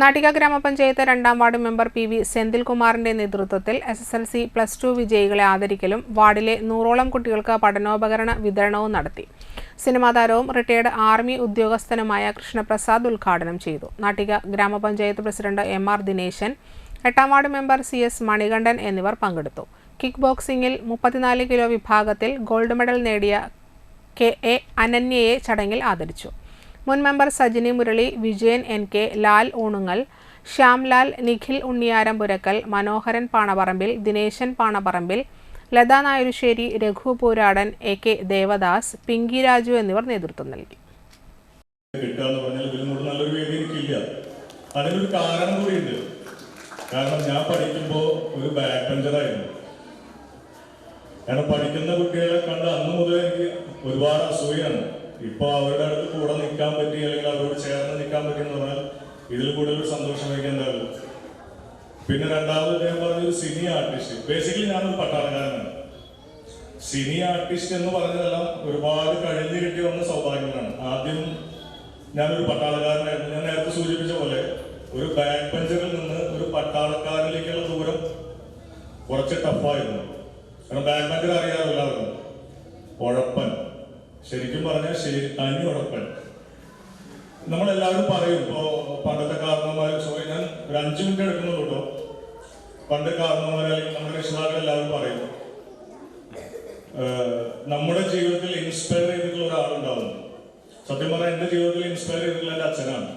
നാട്ടിക ഗ്രാമപഞ്ചായത്ത് രണ്ടാം ward member P V സെന്തിൽകുമാറിന്റെ നേതൃത്വത്തിൽ S S L C plus two വിജയികളെ ആദരിക്കലും വാർഡിലെ നൂറോളം കുട്ടികൾക്ക് പഠനോപകരണ വിതരണവും നടത്തി. സിനിമാതാരവും റിട്ടയർഡ് ആർമി ഉദ്യോഗസ്ഥനുമായ കൃഷ്ണപ്രസാദ് ഉദ്ഘാടനം ചെയ്തു. നാട്ടിക ഗ്രാമപഞ്ചായത്ത് പ്രസിഡന്റ് എം ആർ ദിനേശൻ എട്ടാം ward member C S Manikandan എന്നിവർ പങ്കെടുത്തു. കിക്ക് ബോക്സിംഗിൽ മുപ്പത്തിനാല് കിലോ വിഭാഗത്തിൽ ഗോൾഡ് മെഡൽ നേടിയ കെ എ അനന്യയെ ചടങ്ങിൽ ആദരിച്ചു. മുൻ member Sajini Murali Vijayan N K Lal Oonungal Shyamlal Nikhil Unniyaram Purakkal Manoharan Panaparambil Dineshan Panaparambil Latha Nayarusseri Raghu Pooradan A K Devadas Pinky Raju എന്നിവർ നേതൃത്വം നൽകി. അതിനൊരു കാരണം കൂടിയുണ്ട്. കാരണം ഞാൻ പഠിക്കുമ്പോൾ ഒരു ബാക്ക് ബെഞ്ചറായിരുന്നു കാരണം പഠിക്കുന്ന കുട്ടികളെ കണ്ട് അന്ന് മുതൽ എനിക്ക് ഒരുപാട് അസൂയാണ് ഇപ്പൊ അവരുടെ നിൽക്കാൻ പറ്റി അല്ലെങ്കിൽ അവരോട് ചേർന്ന് നിൽക്കാൻ പറ്റി എന്ന് പറഞ്ഞാൽ ഇതിൽ കൂടുതൽ സന്തോഷം വഹിക്കേണ്ടതല്ല പിന്നെ രണ്ടാമത് ഞാൻ പറഞ്ഞൊരു സിനി ആർട്ടിസ്റ്റ്. ബേസിക്കലി ഞാനൊരു പട്ടാളക്കാരനാണ്. സിനി ആർട്ടിസ്റ്റ് എന്ന് പറഞ്ഞതെല്ലാം ഒരുപാട് കഴിഞ്ഞു കിട്ടി വന്ന സൗഭാഗ്യങ്ങളാണ്. ആദ്യം ഞാനൊരു പട്ടാളക്കാരനായിരുന്നു. ഞാൻ നേരത്തെ സൂചിപ്പിച്ച പോലെ ഒരു ബാക്ക് ബെഞ്ചറിൽ നിന്ന് ഒരു പട്ടാളക്കാരനിലേക്കുള്ള ദൂരം കുറച്ച് ടഫായിരുന്നു കാരണം ബാക്ക് ബെഞ്ചർ അറിയാമല്ലോ എല്ലാവർക്കും ഉഴപ്പൻ. ശരിക്കും പറഞ്ഞാൽ ശരി തനി ഉഴപ്പൻ. നമ്മളെല്ലാവരും പറയും ഇപ്പോ പണ്ടത്തെ കാരണവന്മാർ സോറി ഞാൻ ഒരു അഞ്ചു മിനിറ്റ് എടുക്കുന്നുള്ളൂ കേട്ടോ പണ്ട് കാരണവന്മാർ അല്ലെങ്കിൽ നമ്മുടെ രക്ഷിതാക്കൾ എല്ലാവരും പറയും നമ്മുടെ ജീവിതത്തിൽ ഇൻസ്പയർ ചെയ്തിട്ടുള്ള ഒരാളുണ്ടാവുന്നു സത്യം പറഞ്ഞാൽ എന്റെ ജീവിതത്തിൽ ഇൻസ്പയർ ചെയ്തിട്ടുള്ള എന്റെ അച്ഛനാണ്.